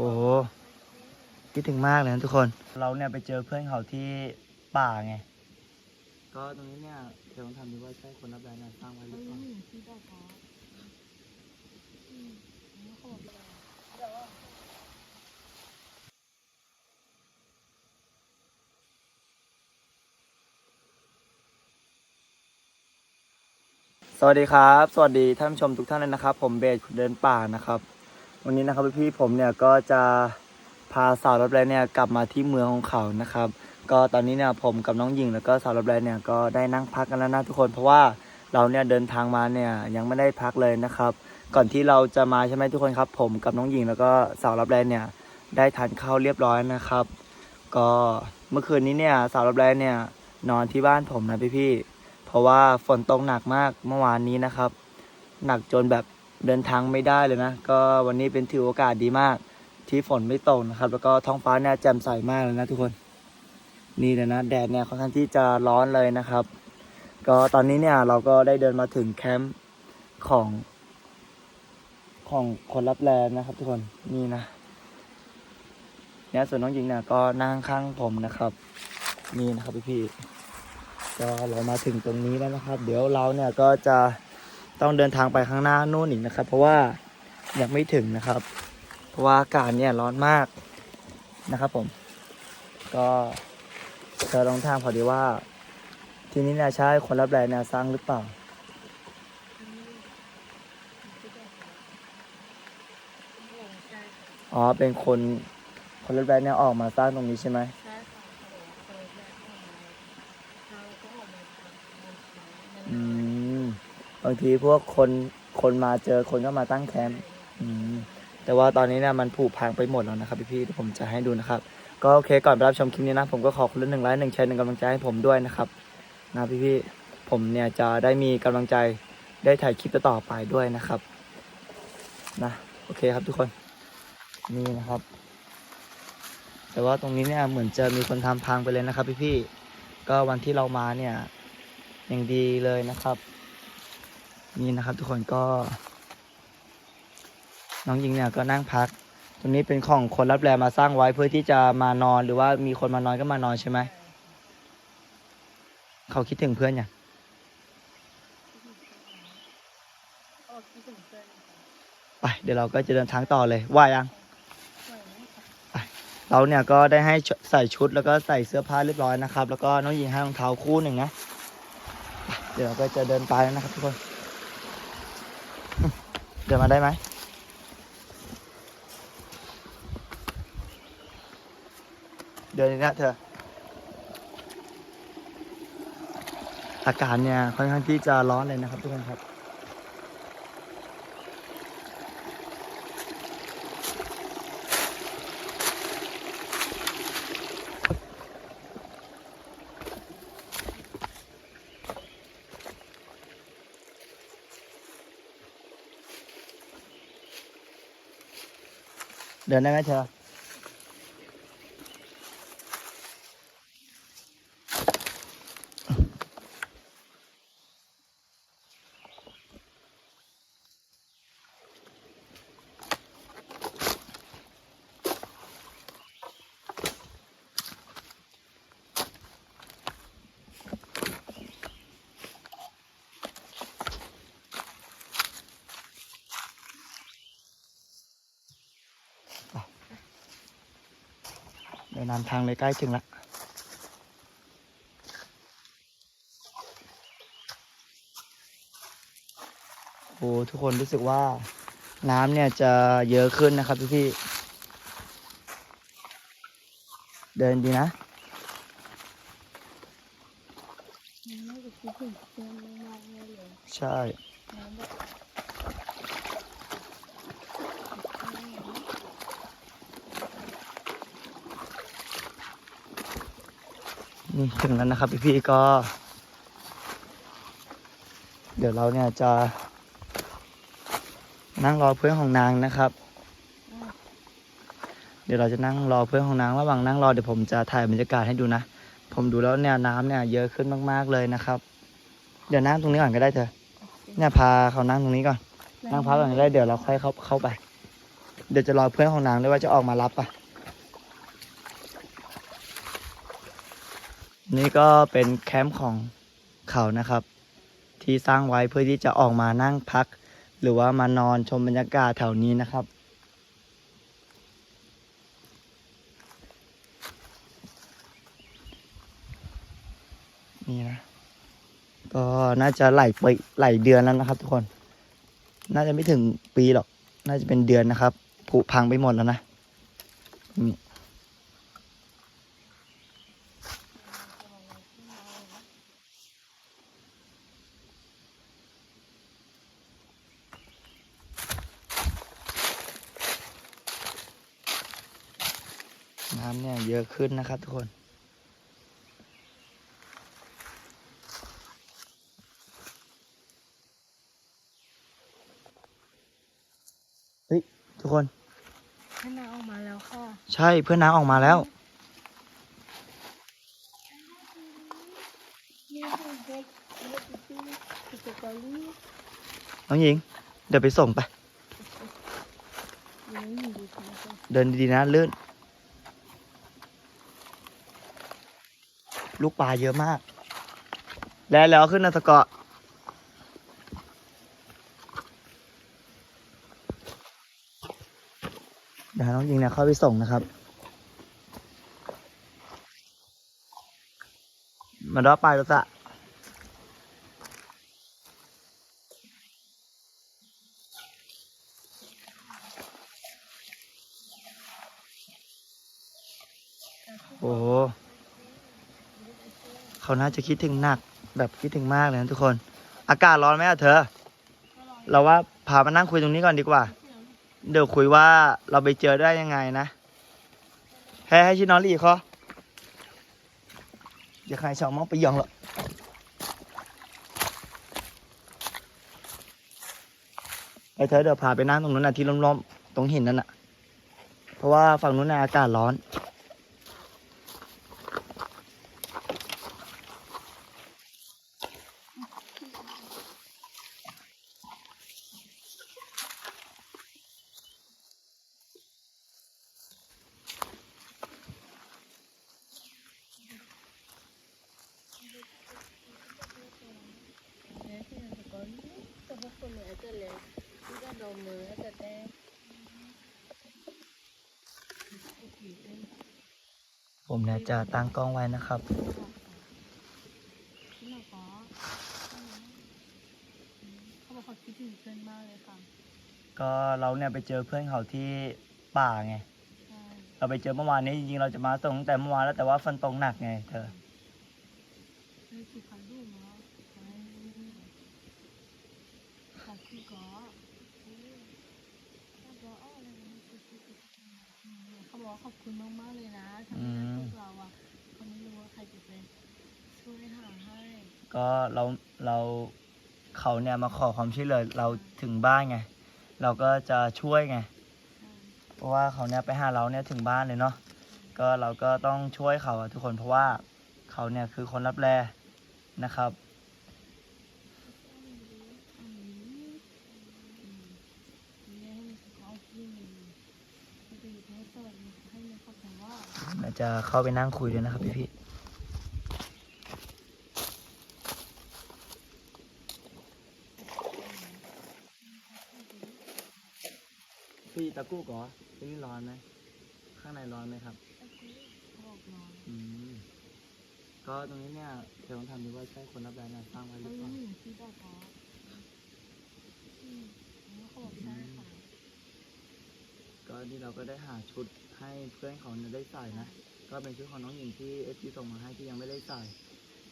โอ้โหคิดถึงมากเลยนะทุกคน เราเนี่ยไปเจอเพื่อนเขาที่ป่าไง ก็ตรงนี้เนี่ยเดี๋ยวลองทำดูว่าใช่คนรับแรงงานสร้างไว้หรือเปล่าสวัสดีครับ สวัสดีท่านผู้ชมทุกท่านเลยนะครับ ผมเบสเดินป่านะครับ วันนี้นะครับพี่ผมเนี่ยก็จะพาสาวรับแรเนี่ยกลับมาที่เมืองของเขานะครับ ก็ตอนนี้เนี่ยผมกับน้องหญิงแล้วก็สาวรับแรเนี่ยก็ได้นั่งพักกันแล้วนะทุกคนเพราะว่าเราเนี่ยเดินทางมาเนี่ยยังไม่ได้พักเลยนะครับ ก่อนที่เราจะมาใช่ไหมทุกคนครับ ผมกับน้องหญิงแล้วก็สาวรับแรเนี่ยได้ทานข้าวเรียบร้อยนะครับ ก็เมื่อคืนนี้เนี่ยสาวรับแรเนี่ยนอนที่บ้านผมนะพี่ๆเพราะว่าฝนตกหนักมากเมื่อวานนี้นะครับ หนักจนแบบ เดินทางไม่ได้เลยนะ ก็วันนี้เป็นถือโอกาสดีมาก ที่ฝนไม่ตกนะครับ แล้วก็ท้องฟ้าเนี่ยแจ่มใสมากเลยนะทุกคน นี่เลยนะแดดเนี่ยค่อนข้างที่จะร้อนเลยนะครับ ก็ตอนนี้เนี่ยเราก็ได้เดินมาถึงแคมป์ของ ของคนรับแลนะครับ ทุกคนนี่นะเนี่ยส่วนน้องหญิงเนี่ยก็นั่งข้างผมนะครับ นี่นะครับพี่ๆก็เรามาถึงตรงนี้แล้วนะครับ เดี๋ยวเราเนี่ยก็จะ ต้องเดินทางไปข้างหน้านู่นอีกนะครับ เพราะว่ายังไม่ถึงนะครับ เพราะว่าอากาศเนี่ยร้อนมากนะครับผม ก็เจะลองทางพอดีว่า ที่นี้เนี่ยใช่คนรับแรงเนี่ยสร้างหรือเปล่าอ๋อเป็นคนคนรับแรงเนี่ยออกมาสร้างตรงนี้ใช่ไหม ใช่ค่ะเขาบอกว่าเขาแยกออกมาเขาก็ออกมาทำงาน อืมบางทีพวกคนคนมาเจอคนก็มาตั้งแคมป์แต่ว่าตอนนี้เนี่ยมันผุพังไปหมดแล้วนะครับพี่ๆเดี๋ยวผมจะให้ดูนะครับ ก็โอเคก่อนไปรับชมคลิปนี้นะ ผมก็ขอคนละหนึ่งไลค์หนึ่งแชร์หนึ่งกำลังใจให้ผมด้วยนะครับนะพี่ๆผมเนี่ยจะได้มีกำลังใจได้ถ่ายคลิปต่อไปด้วยนะครับนะโอเคครับทุกคนนี่นะครับ แต่ว่าตรงนี้เนี่ยเหมือนจะมีคนทำพังไปเลยนะครับพี่ๆก็วันที่เรามาเนี่ยอย่างดีเลยนะครับ นี่นะครับ ทุกคนก็ น้องหญิงเนี่ยก็นั่งพัก ตรงนี้เป็นของคนรับแรมาสร้างไว้เพื่อที่จะมานอนหรือว่ามีคนมานอนก็มานอนใช่ไหมเขาคิดถึงเพื่อนอย่างออกที่ถึงเส้นไปเดี๋ยวเราก็จะเดินทางต่อเลยว่ายังเราเนี่ยก็ได้ให้ใส่ชุดแล้วก็ใส่เสื้อผ้าเรียบร้อยนะครับ แล้วก็น้องหญิงให้รองเท้าคู่หนึ่งนะ เดี๋ยวเราก็จะเดินไปแล้วนะครับทุกคน เดินมาได้ไหมเดินนี่นะเธอ อากาศเนี่ยค่อนข้างที่จะร้อนเลยนะครับทุกคนครับ เดินได้ไหมเธอ ดินนำทางเลยใกล้ถึงล้วโอ้ทุกคนรู้สึกว่าน้ำเนี่ยจะเยอะขึ้นนะครับพี่พี่เดินดีนะใช่ นี่ถึงแล้วนะครับพี่พี่ๆก็ เดี๋ยวเราเนี่ยจะ นั่งรอเพื่อนของนางนะครับ เดี๋ยวเราจะนั่งรอเพื่อนของนางระหว่างนั่งรอเดี๋ยวผมจะถ่ายบรรยากาศให้ดูนะผมดูแล้วเนี่ยน้ำเนี่ยเยอะขึ้นมากๆเลยนะครับ เดี๋ยวนั่งตรงนี้ก่อนก็ได้เธอเนี่ยพาเขานั่งตรงนี้ก่อนนั่งพักก่อนก็ได้เดี๋ยวเราค่อยเข้าเข้าไป เดี๋ยวจะรอเพื่อนของนางด้วยว่าจะออกมารับปะ นี่ก็เป็นแคมป์ของเขานะครับ ที่สร้างไว้เพื่อที่จะออกมานั่งพัก หรือว่ามานอนชมบรรยากาศแถวนี้นะครับ นี่นะ ก็น่าจะไหลไปไหลเดือนแล้วนะครับทุกคน น่าจะไม่ถึงปีหรอก น่าจะเป็นเดือนนะครับผุพังไปหมดแล้วนะนี่ น้ำเนี่ยเยอะขึ้นนะครับทุกคน เฮ้ย ทุกคนให้น้าออกมาแล้วค่ะ ใช่เพื่อนน้าออกมาแล้วนี่คือเด็กเด็กที่ที่จะเกาหลีน้องหญิง เดี๋ยวไปส่งไปยังไม่ดูค่ะเดินดีๆนะ ลื่น ลูกปลาเยอะมาก แล้วแล้วขึ้นนะตะเกาะเดี๋ยวน้องยิงนะเข้าไปส่งนะครับ มาดอปลายรถอะโอ้โห เขาน่าจะคิดถึงหนักแบบคิดถึงมากเลยนะทุกคน อากาศร้อนไหมอะเธอ เราว่าพามานั่งคุยตรงนี้ก่อนดีกว่า เดี๋ยวคุยว่าเราไปเจอได้ยังไงนะให้ให้ชินอรีเขาอย่าใครชอบมองไปยองหรอกไอ้เธอเดี๋ยวพาไปนั่งตรงนู้นนะที่ล้มๆตรงหินนั่นน่ะ เพราะว่าฝั่งนู้นน่ะอากาศร้อน เนี่ยที่จะเกาหลีแต่พว กคนเนี่ยจะเลยที่จะโดนมือจะแดงผมเนี่ยจะตั้งกล้องไว้นะครับที่เราก็เขาบอกเขาคิดถึงเพื่อนมากเลยค่ะก็เราเนี่ยไปเจอเพื่อนเขาที่ป่าไงใช่เราไปเจอเมื่อวานนี้จริงๆเราจะมาส่งตั้งแต่เมื่อวานแล้วแต่ว่าฝนตกหนักไงเธอ นี่คือพันธุ์เนาะใช่ค่ะคือก็เขาบอกขอบคุณมากๆเลยนะทำให้พวกเราอะเขาไม่รู้ว่าใครจะไปช่วยหาให้ก็เราเราเขาเนี่ยมาขอความช่วยเหลือเราถึงบ้านไง เราก็จะช่วยไง เพราะว่าเขาเนี่ยไปหาเราเนี่ยถึงบ้านเลยเนาะก็เราก็ต้องช่วยเขาอะทุกคนเพราะว่าเขาเนี่ยคือคนรับแลนะครับ เรา จะเข้าไปนั่งคุยด้วยนะครับพี่พี่พี่ตะกู้ก่อที่นี่ร้อนไหมข้างในร้อนไหมครับอืมก็ตรงนี้เนี่ยเธอต้องทำดูว่าใช่คนรับแรงงานสร้างไว้หรือเปล่าก็นี่เราก็ได้หาชุดให้เพื่อนเขาเนี่ยได้ใส่นะ ก็เป็นชุดของน้องหญิงที่เอฟซีส่งมาให้ที่ยังไม่ได้ใส่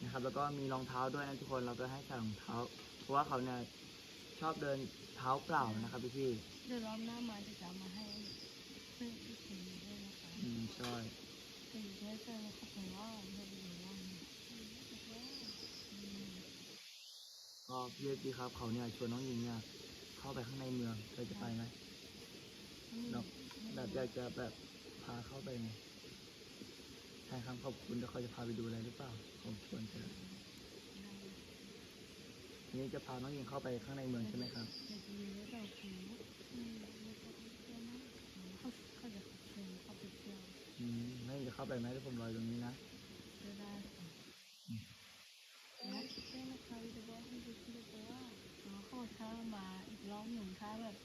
นะครับ แล้วก็มีรองเท้าด้วยนะทุกคนเราก็ให้ใส่รองเท้า เพราะว่าเขาเนี่ยชอบเดินเท้าเปล่านะครับพี่พี่เดี๋ยวรอบหน้ามาจะจะมาให้เพื่อนที่สีด้วยนะคะๆอืมใช่สีด้วยเจอเขาบอกว่าไม่ดีว่าก็พี่เอฟซีครับเขาเนี่ยชวนน้องหญิงเนี่ยเข้าไปข้างในเมืองเธอจะไปไหมเนาะแบบอยากจะแบบพาเข้าไปไง ใช่คำขอบคุณแล้วเขาจะพาไปดูอะไรหรือเปล่าผมชวนเธอทีนี้จะพาน้องหญิงเข้าไปข้างในเมืองใช่ไหมครับเด็กดีแล้วแต่คืออเขาเขาจะเชิญเขาไปเที่ยวอืมไม่จะเข้าไปไหมถ้าผมรออยู่ตรงนี้นะก็ได้ค่ะและเพื่อนนะคะจะบอกให้ดูที่ตัวว่าอ๋อเขาถ้ามาอีกรอบหนึ่งถ้าแบบ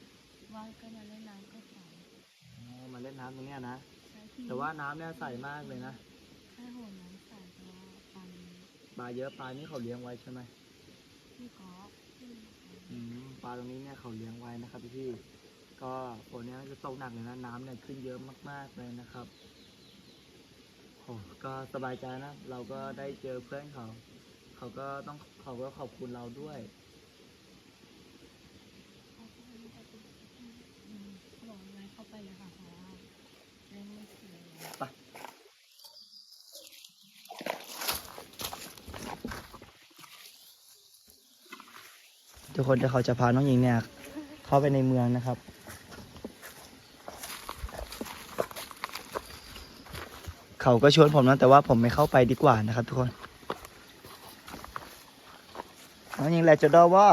ว่างก็มาเล่นน้ำก็สายอ๋อมาเล่นน้ำตรงเนี้ยนะใช่ที่แต่ว่าน้ำเนี่ยใสมากเลยนะ แค่หัวน้ำใสแต่ว่าปันปลาเยอะปลานี่เขาเลี้ยงไว้ใช่ไหมที่เกาะที่อืมปลาตรงนี้เนี่ยเขาเลี้ยงไว้นะครับพี่พี่ๆก็ฝนเนี้ยจะตกหนักเลยนะน้ำเนี่ยขึ้นเยอะมากๆเลยนะครับโอ้ก็สบายใจนะ เราก็ได้เจอเพื่อนเขา เขาก็ต้องเขาก็ขอบคุณเราด้วย เขาก็ไม่ได้เป็นอืมเขาบอกว่าไงเข้าไปเลยค่ะเพราะว่าเล่นไม่เสียเลย ไป ทุกคนจะเขาจะพาน้องหญิงเนี่ย เข้าไปในเมืองนะครับ เขาก็ชวนผมนะแต่ว่าผมไม่เข้าไปดีกว่านะครับ ทุกคน น้องหญิงแหละจะดอว่า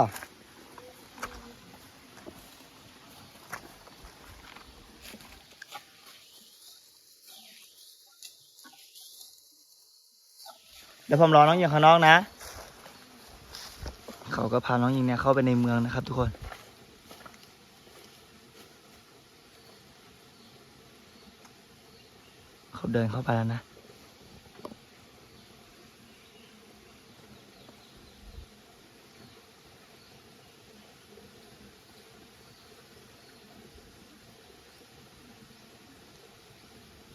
เดี๋ยวผมรอน้องหญิงข้างนอกนะ ก็พาน้องหญิงเนี่ยเข้าไปในเมืองนะครับทุกคนเขาเดินเข้าไปแล้วนะ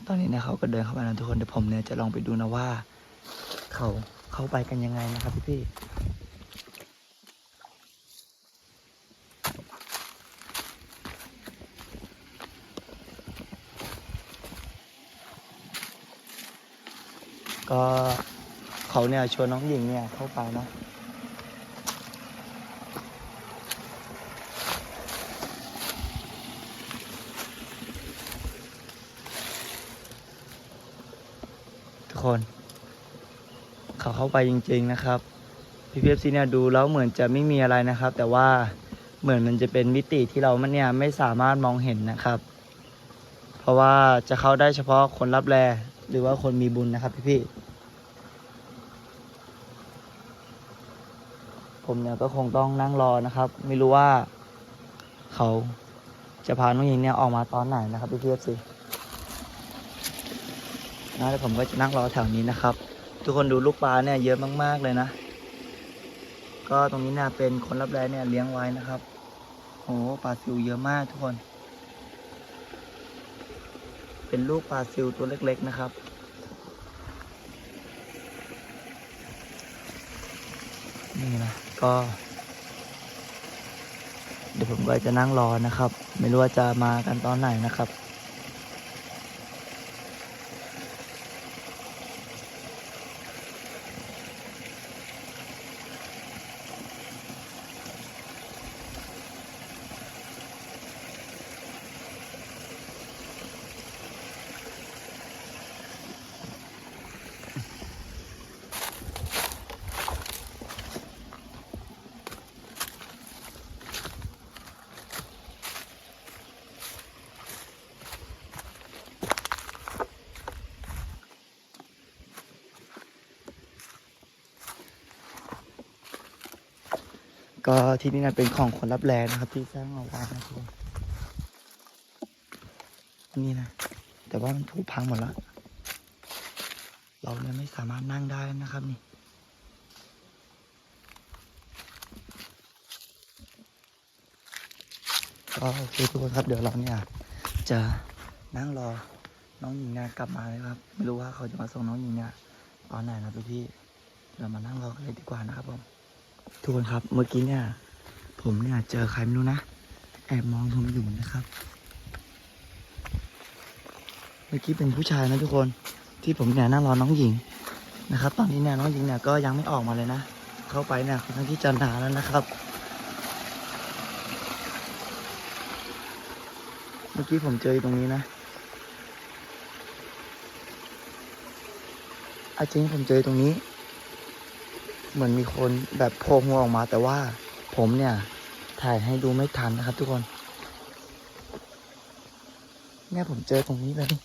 ตอนนี้นี่ยเขาก็เดินเข้าไปแล้วทุกคนเดี๋ยวผมเนี่ยจะลองไปดูนะว่า เขาเข้าไปกันยังไงนะครับพี่พี่ๆ ก็เขาเนี่ยชวนน้องหญิงเนี่ยเข้าไปนะทุกคน เขาเข้าไปจริง ๆนะครับพี่พีเอฟซีเนี่ยดูแล้วเหมือนจะไม่มีอะไรนะครับ แต่ว่าเหมือนมันจะเป็นมิติที่เรามันเนี่ยไม่สามารถมองเห็นนะครับ เพราะว่าจะเข้าได้เฉพาะคนรับแล หรือว่าคนมีบุญนะครับพี่ๆผมเนี่ยก็คงต้องนั่งรอนะครับ ไม่รู้ว่า เขาจะพาน้องหญิงเนี่ยออกมาตอนไหนนะครับพี่พีเอฟซีนะแล้วผมก็จะนั่งรอแถวนี้นะครับ ทุกคนดูลูกปลาเนี่ยเยอะมากๆเลยนะ ก็ตรงนี้เนี่ยเป็นคนรับแลเนี่ยเลี้ยงไว้นะครับโอ้ปลาซิวเยอะมากทุกคน เป็นลูกปลาซิวตัวเล็ก ๆ นะครับ นี่นะก็ เดี๋ยวผมก็จะนั่งรอนะครับ ไม่รู้ว่าจะมากันตอนไหนนะครับ ก็ที่นี่นะเป็นของคนรับแลนะครับ ที่สร้างเอาไว้นะทุกคนนี่นะ แต่ว่ามันผุพังหมดแล้ว เราเนี่ยไม่สามารถนั่งได้นะครับนี่ก็โอเคทุกคนครับเดี๋ยวเราเนี่ยจะนั่งรอน้องหญิงเนี่ยกลับมาเลยครับ ไม่รู้ว่าเขาจะมาส่งน้องหญิงเนี่ยตอนไหนนะพี่พี่เรามานั่งรอกันเลยดีกว่านะครับผม ทุกคนครับ เมื่อกี้เนี่ย ผมเนี่ยเจอใครไม่รู้นะ แอบมองผมอยู่นะครับ เมื่อกี้เป็นผู้ชายนะทุกคน ที่ผมเนี่ยนั่งรอน้องหญิงนะครับ ตอนนี้เนี่ยน้องหญิงเนี่ยก็ยังไม่ออกมาเลยนะ เข้าไปเนี่ยค่อนข้างที่จะนาแล้วนะครับ เมื่อกี้ผมเจอตรงนี้นะอาจริงผมเจอตรงนี้ เหมือนมีคนแบบโผล่หัวออกมา แต่ว่าผมเนี่ย ถ่ายให้ดูไม่ทันนะครับทุกคน เนี่ยผมเจอตรงนี้แล้วนี่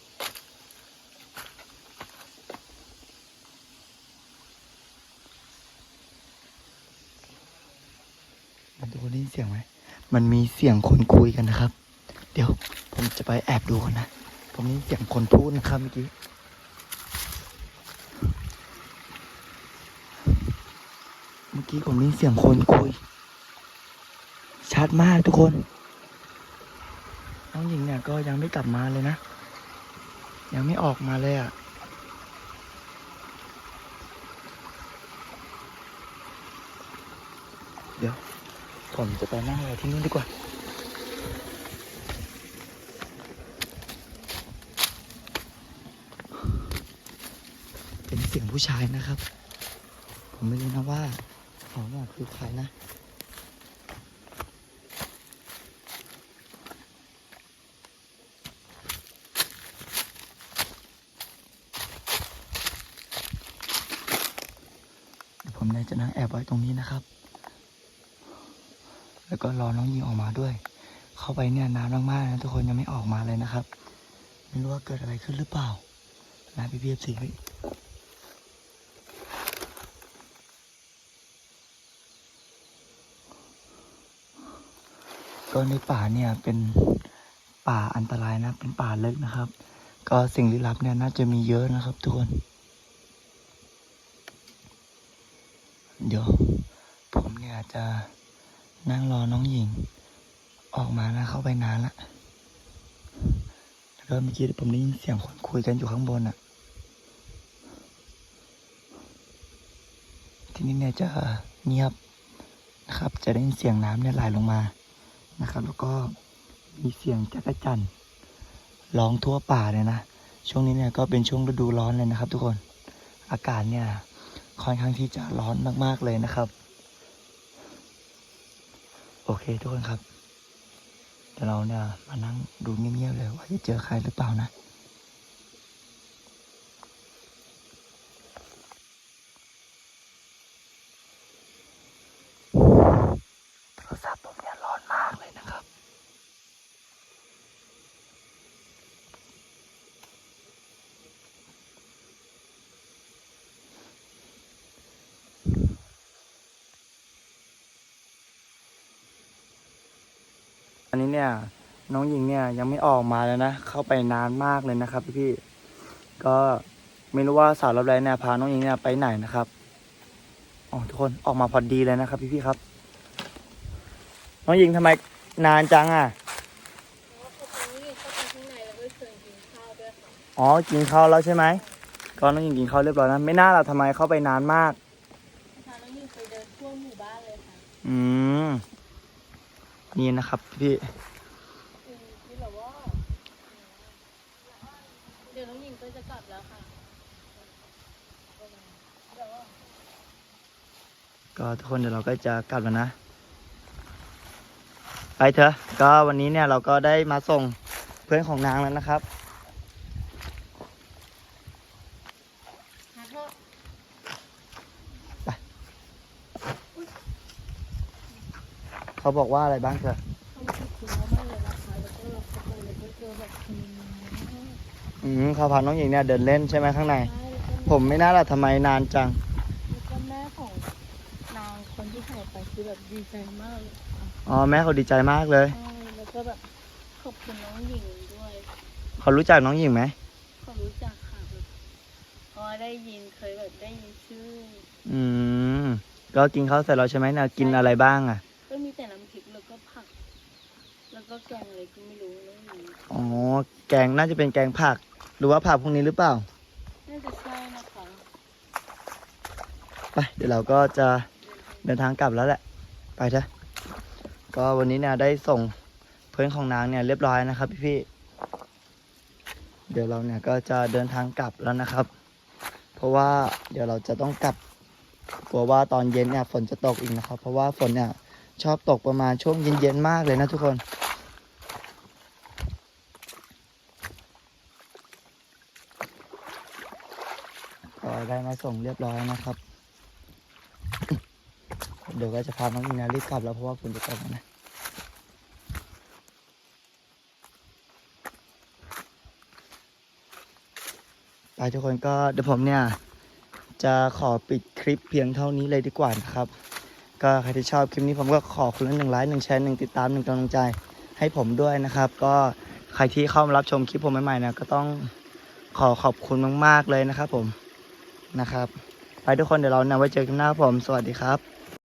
มันทุกคนได้ยินเสียงไหม มันมีเสียงคนคุยกันนะครับ เดี๋ยวผมจะไปแอบดูก่อนนะ ผมได้ยินเสียงคนพูดนะครับเมื่อกี้ มื่อกี้ผมได้ยินเสียงคนคุย ชัดมากทุกคน น้องหญิงเนี่ยก็ยังไม่กลับมาเลยนะ ยังไม่ออกมาเลยอะ่ะเดี๋ยว ผมจะไปนั่งอะไรที่นู่นดีกว่า เป็นเสียงผู้ชายนะครับ ผมไม่รู้นะว่า เขาเนี่ยคือใครนะเดี๋ยวผมเนี่ยจะนั่งแอบไว้ตรงนี้นะครับ แล้วก็รอน้องยิงออกมาด้วย เข้าไปเนี่ยนานมากๆนะทุกคนยังไม่ออกมาเลยนะครับ ไม่รู้ว่าเกิดอะไรขึ้นหรือเปล่านะพี่พีเอฟซีเฮ้ย ก็ในป่าเนี่ยเป็นป่าอันตรายนะ เป็นป่าลึกนะครับ ก็สิ่งลี้ลับเนี่ยน่าจะมีเยอะนะครับทุกคน เดี๋ยวผมเนี่ยจะนั่งรอน้องหญิง ออกมานะเข้าไปนานละแล้วก็เมื่อกี้ผมได้ยินเสียงคนคุยกันอยู่ข้างบนอะที่นี่เนี่ยจะเงียบนะครับ จะได้ยินเสียงน้ำเนี่ยไหลลงมา นะครับ แล้วก็มีเสียงจักรจันทร์ร้องทั่วป่าเลยนะ ช่วงนี้เนี่ยก็เป็นช่วงฤดูร้อนเลยนะครับ ทุกคน อากาศเนี่ยค่อนข้างที่จะร้อนมากๆเลยนะครับ โอเคทุกคนครับเดี๋ยวเราเนี่ยมานั่งดูเงียบๆเลยว่าจะเจอใครหรือเปล่านะ โทรศัพท์ผมเนี่ยร้อนมากเลยนะครับ อันนี้เนี่ยน้องหญิงเนี่ยยังไม่ออกมาเลยนะ เข้าไปนานมากเลยนะครับพี่ๆก็ไม่รู้ว่าสาวรับแรงเนี่ยพาน้องหญิงเนี่ยไปไหนนะครับอ๋อทุกคนออกมาพอดีเลยนะครับ พี่ๆครับ น้องหญิงทำไมนานจังอะเพราะว่าเขาตรงนี้เข้าไปข้างในแล้วก็เชิญกินข้าวด้วยค่ะอ๋อกินข้าวแล้วใช่ไหมก็น้องหญิงกินข้าวเรียบร้อยนะไม่น่าเราทำไมเข้าไปนานมากพาน้องยิงไปเดินทั่วหมู่บ้านเลยค่ะอืม นี่นะครับพี่คือที่แบบว่าเดี๋ยวน้องยิงก็จะกลับแล้วค่ะเดี๋ยวว่าก็ทุกคนเดี๋ยวเราก็จะกลับแล้วนะ ไปเถอะ ก็วันนี้เนี่ยเราก็ได้มาส่งเพื่อนของนางแล้วนะครับ หาเถอะ เขาบอกว่าอะไรบ้างเถอะเขาไม่คิดถึงเรามากเลยนะคะแล้วก็เราเข้าไปแล้วก็เจอแบบคนนึงอืมเขาพาน้องหญิงเนี่ยเดินเล่นใช่ไหมข้างในใช่แล้วก็ผมไม่น่าละทำไมนานจังแล้วก็แม่ของนางคนที่หายไปคือแบบดีใจมากเลยค่ะอ๋อแม่เขาดีใจมากเลยใช่แล้วก็แบบขอบคุณน้องหญิงด้วยเขารู้จักน้องหญิงไหมเขารู้จักค่ะแบบเพราะว่าได้ยินเคยแบบได้ยินชื่อ อืมก็กินข้าวเสร็จแล้วใช่ไหมนะกินอะไรบ้างอะ ก็มีแต่น้ำพริกแล้วก็ผัก แล้วก็แกงอะไรก็ไม่รู้น้องหญิง อ๋อ แกงน่าจะเป็นแกงผัก หรือว่าผักพวกนี้หรือเปล่า น่าจะใช่นะคะ ไป เดี๋ยวเราก็จะเดินทางกลับแล้วแหละ ไปเถอะ ก็วันนี้เนี่ยได้ส่งเพื่อนของนางเนี่ยเรียบร้อยนะครับพี่ๆเดี๋ยวเราเนี่ยก็จะเดินทางกลับแล้วนะครับ เพราะว่าเดี๋ยวเราจะต้องกลับ กลัวว่าตอนเย็นเนี่ยฝนจะตกอีกนะครับ เพราะว่าฝนเนี่ยชอบตกประมาณช่วงเย็นๆมากเลยนะทุกคน ได้มาส่งเรียบร้อยนะครับ เดี๋ยวก็จะพาน้องอินารีบกลับแล้วเพราะว่าฝนจะตกแล้วนะไปทุกคนก็เดี๋ยวผมเนี่ย จะขอปิดคลิปเพียงเท่านี้เลยดีกว่านะครับ ก็ใครที่ชอบคลิปนี้ผมก็ขอคุณละหนึ่งไลค์หนึ่งแชร์หนึ่งติดตามหนึ่งกำลังใจให้ผมด้วยนะครับ ก็ใครที่เข้ามารับชมคลิปผมใหม่ๆนะก็ต้องขอขอบคุณมาก ๆ เลยนะครับผม นะครับ ไปทุกคนเดี๋ยวเรานะไว้เจอกันหน้าครับผม สวัสดีครับ